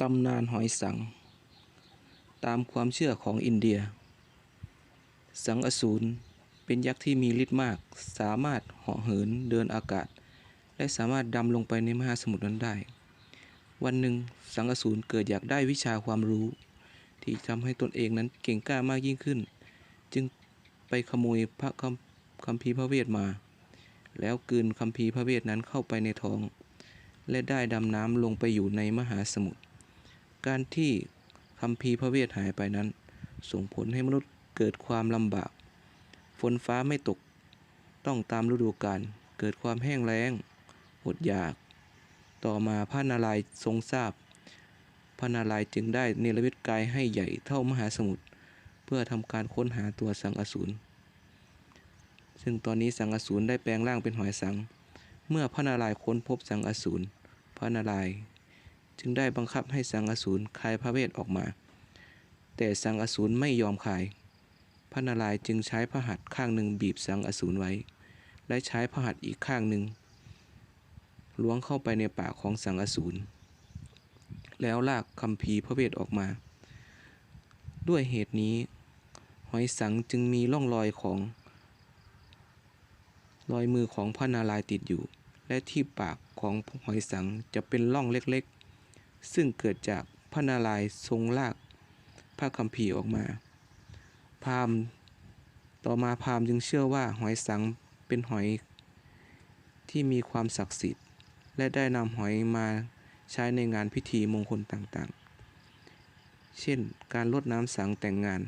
ตำนานหอยสัง ตามความเชื่อของอินเดีย สังอสูรเป็นยักษ์ที่มีฤทธิ์มาก สามารถเหาะเหินเดินอากาศ และสามารถดำลงไปในมหาสมุทรนั้นได้ วันหนึ่งสังอสูรเกิดอยากได้วิชาความรู้ ที่ทำให้ตนเองนั้นเก่งกล้ามากยิ่งขึ้น จึงไปขโมยพระคัมคัมภีร์พระเวทมา แล้วกืนคัมภีร์พระเวทนั้นเข้าไปในท้อง และได้ดำน้ำลงไปอยู่ในมหาสมุทร การที่คัมภีพระเวทหายไปนั้น ส่งผลให้มนุษย์เกิดความลำบาก ฝนฟ้าไม่ตก ต้องตามฤดูกาลเกิดความแห้งแล้งอดอยาก ต่อมาพระนารายณ์ทรงทราบ พระนารายณ์จึงได้เนรมิตกายให้ใหญ่เท่ามหาสมุทรเพื่อทำการค้นหาตัวสังอสูรซึ่งตอนนี้สังอสูรได้แปลงร่างเป็นหอยสัง เมื่อพระนารายณ์ค้นพบสังอสูรพระนารายณ์ จึงได้บังคับให้สังอสูรคายพระเวทออกมา แต่สังอสูรไม่ยอมคาย พระนารายณ์จึงใช้พระหัตถ์ข้างหนึ่งบีบสังอสูรไว้ และใช้พระหัตถ์อีกข้างหนึ่งล้วงเข้าไปในปากของสังอสูร แล้วลากคัมภีพระเวทออกมา ด้วยเหตุนี้ หอยสังจึงมีร่องรอยของ รอยมือของพระนารายณ์ติดอยู่ และที่ปากของหอยสังจะเป็นร่องเล็กๆ ซึ่งเกิดจากพระนารายณ์ทรงลากพระคัมภีร์ออกมา พราหมณ์ต่อมาพราหมณ์จึงเชื่อว่าหอยสังเป็นหอยที่มีความศักดิ์สิทธิ์ และได้นำหอยมาใช้ในงานพิธีมงคลต่างๆ เช่น การลดน้ำสังแต่งงาน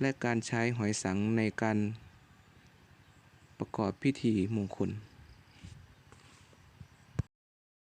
และการใช้หอยสังในการประกอบพิธีมงคล